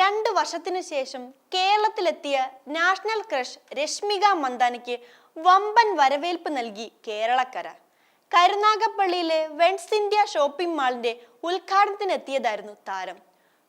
രണ്ട് വർഷത്തിനു ശേഷം കേരളത്തിലെത്തിയ നാഷണൽ ക്രഷ് രശ്മിക മന്ദാനയ്ക്ക് വമ്പൻ വരവേൽപ്പ് നൽകി കേരളക്കര. കരുനാഗപ്പള്ളിയിലെ വെൻസ് ഇന്ത്യ ഷോപ്പിംഗ് മാളിന്റെ ഉദ്ഘാടനത്തിനെത്തിയതായിരുന്നു താരം.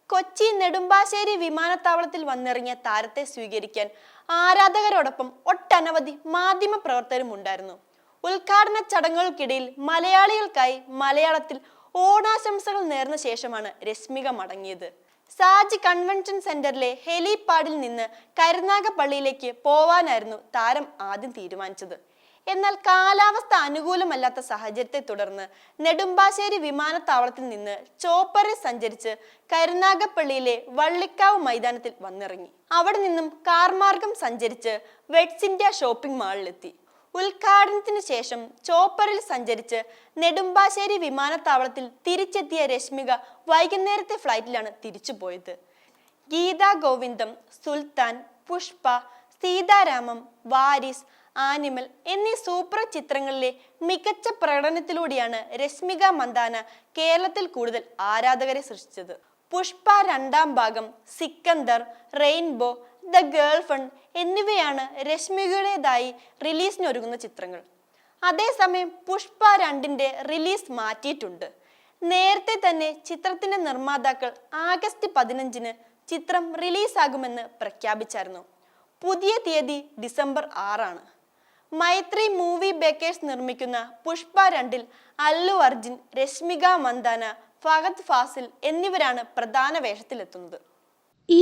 കൊച്ചി നെടുമ്പാശ്ശേരി വിമാനത്താവളത്തിൽ വന്നിറങ്ങിയ താരത്തെ സ്വീകരിക്കാൻ ആരാധകരോടൊപ്പം ഒട്ടനവധി മാധ്യമ പ്രവർത്തകരും ഉണ്ടായിരുന്നു ഉദ്ഘാടന ചടങ്ങുകൾക്കിടയിൽ മലയാളികൾക്കായി മലയാളത്തിൽ ഓണാശംസകൾ നേർന്ന ശേഷമാണ് രശ്മിക മടങ്ങിയത്. സാജ് കൺവെൻഷൻ സെന്ററിലെ ഹെലിപാഡിൽ നിന്ന് കരുനാഗപ്പള്ളിയിലേക്ക് പോവാനായിരുന്നു താരം ആദ്യം തീരുമാനിച്ചത്. എന്നാൽ കാലാവസ്ഥ അനുകൂലമല്ലാത്ത സാഹചര്യത്തെ തുടർന്ന് നെടുമ്പാശ്ശേരി വിമാനത്താവളത്തിൽ നിന്ന് ചോപ്പറിൽ സഞ്ചരിച്ച് കരുനാഗപ്പള്ളിയിലെ വള്ളിക്കാവ് മൈതാനത്തിൽ വന്നിറങ്ങി. അവിടെ നിന്നും കാർമാർഗം സഞ്ചരിച്ച് വെഡ്സ് ഇന്ത്യ ഷോപ്പിംഗ് മാളിലെത്തി. ഉദ്ഘാടനത്തിന് ശേഷം ചോപ്പറിൽ സഞ്ചരിച്ച് നെടുമ്പാശ്ശേരി വിമാനത്താവളത്തിൽ തിരിച്ചെത്തിയ രശ്മിക വൈകുന്നേരത്തെ ഫ്ലൈറ്റിലാണ് തിരിച്ചുപോയത്. ഗീതാ ഗോവിന്ദം സുൽത്താൻ പുഷ്പ സീതാരാമം വാരിസ് ആനിമൽ എന്നീ സൂപ്പർ ചിത്രങ്ങളിലെ മികച്ച പ്രകടനത്തിലൂടെയാണ് രശ്മിക മന്ദാന കേരളത്തിൽ കൂടുതൽ ആരാധകരെ സൃഷ്ടിച്ചത്. പുഷ്പ രണ്ടാം ഭാഗം Sikandar rainbow the girlfriend എന്നിവയാണ് രശ്മികയുടേതായി റിലീസിനൊരുങ്ങുന്ന ചിത്രങ്ങൾ. അതേസമയം പുഷ്പ രണ്ടിന്റെ റിലീസ് മാറ്റിയിട്ടുണ്ട്. നേരത്തെ തന്നെ ചിത്രത്തിന്റെ നിർമ്മാതാക്കൾ ആഗസ്റ്റ് പതിനഞ്ചിന് ചിത്രം റിലീസാകുമെന്ന് പ്രഖ്യാപിച്ചായിരുന്നു. പുതിയ തീയതി ഡിസംബർ ആറാണ്. മൈത്രി മൂവി ബേക്കേഴ്സ് നിർമ്മിക്കുന്ന പുഷ്പ രണ്ടിൽ അല്ലു അർജുൻ രശ്മിക മന്ദാന ഫഹദ് ഫാസിൽ എന്നിവരാണ് പ്രധാന വേഷത്തിലെത്തുന്നത്. ഈ